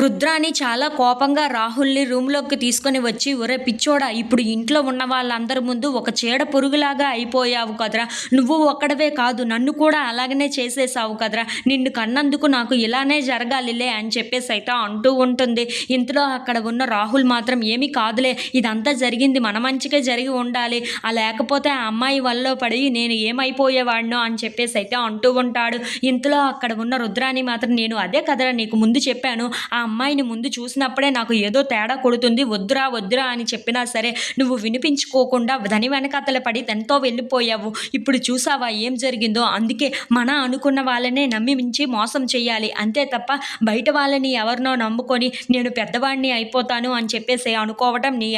రుద్రాని చాలా కోపంగా రాహుల్ని రూమ్లోకి తీసుకొని వచ్చి ఒరే పిచ్చోడా ఇప్పుడు ఇంట్లో ఉన్న వాళ్ళందరి ముందు ఒక చీడ పురుగులాగా అయిపోయావు కదరా. నువ్వు ఒక్కడవే కాదు నన్ను కూడా అలాగనే చేసేసావు కదరా. నిన్ను కన్నందుకు నాకు ఇలానే జరగాలిలే అని చెప్పేసి అయితే అంటూ ఉంటుంది. ఇంతలో అక్కడ ఉన్న రాహుల్ మాత్రం ఏమీ కాదులే ఇదంతా జరిగింది మన మంచిగా జరిగి ఉండాలి. ఆ లేకపోతే ఆ అమ్మాయి వల్ల పడి నేను ఏమైపోయేవాడినో అని చెప్పేసి అయితే అంటూ ఉంటాడు. ఇంతలో అక్కడ ఉన్న రుద్రాని మాత్రం నేను అదే కదరా నీకు ముందు చెప్పాను. ఆ అమ్మాయిని ముందు చూసినప్పుడే నాకు ఏదో తేడా కొడుతుంది వద్దురా వద్దురా అని చెప్పినా సరే నువ్వు వినిపించుకోకుండా ధని వెనకతల పడి తనతో వెళ్ళిపోయావు. ఇప్పుడు చూసావా ఏం జరిగిందో? అందుకే మన అనుకున్న వాళ్ళనే నమ్మి మించి మోసం చేయాలి అంతే తప్ప బయట వాళ్ళని ఎవరినో నమ్ముకొని నేను పెద్దవాడిని అయిపోతాను అని చెప్పేసి అనుకోవటం నీ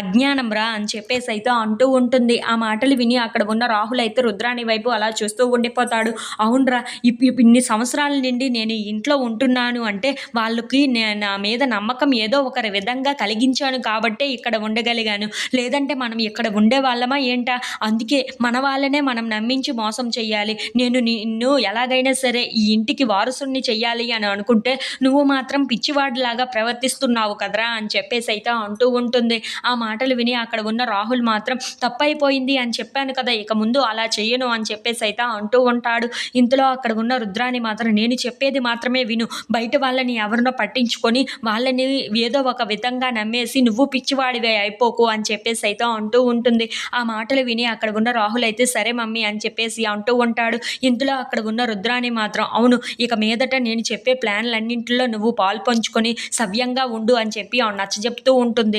అజ్ఞానం రా అని చెప్పేసి అయితే అంటూ ఉంటుంది. ఆ మాటలు విని అక్కడ ఉన్న రాహుల్ అయితే రుద్రాణి వైపు అలా చూస్తూ ఉండిపోతాడు. అవునరా ఇప్ ఇన్ని సంవత్సరాల నుండి నేను ఇంట్లో ఉంటున్నాను అంటే వాళ్ళకి నా మీద నమ్మకం ఏదో ఒక విధంగా కలిగించాను కాబట్టే ఇక్కడ ఉండగలిగాను. లేదంటే మనం ఇక్కడ ఉండే వాళ్ళమా ఏంటా? అందుకే మన వాళ్ళనే మనం నమ్మించి మోసం చేయాలి నేను నిన్ను ఎలాగైనా సరే ఈ ఇంటికి వారసుని చెయ్యాలి అని అనుకుంటే నువ్వు మాత్రం పిచ్చివాడిలాగా ప్రవర్తిస్తున్నావు కదరా అని చెప్పేసి అయితే అంటూ ఉంటుంది. ఆ మాటలు విని అక్కడ ఉన్న రాహుల్ మాత్రం తప్పైపోయింది అని చెప్పాను కదా ఇక ముందు అలా చెయ్యను అని చెప్పేసి అయితే అంటూ ఉంటాడు. ఇంతలో అక్కడ ఉన్న రుద్రాని మాత్రం నేను చెప్పేది మాత్రమే విను. బయట వాళ్ళని ఎవరినో పట్టించుకొని వాళ్ళని ఏదో ఒక విధంగా నమ్మేసి నువ్వు పిచ్చివాడివే అయిపోకు అని చెప్పేసి అయితే అంటూ ఉంటుంది. ఆ మాటలు విని అక్కడ ఉన్న రాహుల్ అయితే సరే మమ్మీ అని చెప్పేసి అంటూ ఉంటాడు. ఇందులో అక్కడ ఉన్న రుద్రాని మాత్రం అవును ఇక మీదట నేను చెప్పే ప్లాన్లన్నింటిలో నువ్వు పాలు పంచుకొని సవ్యంగా ఉండు అని చెప్పి నచ్చ చెప్తూ ఉంటుంది.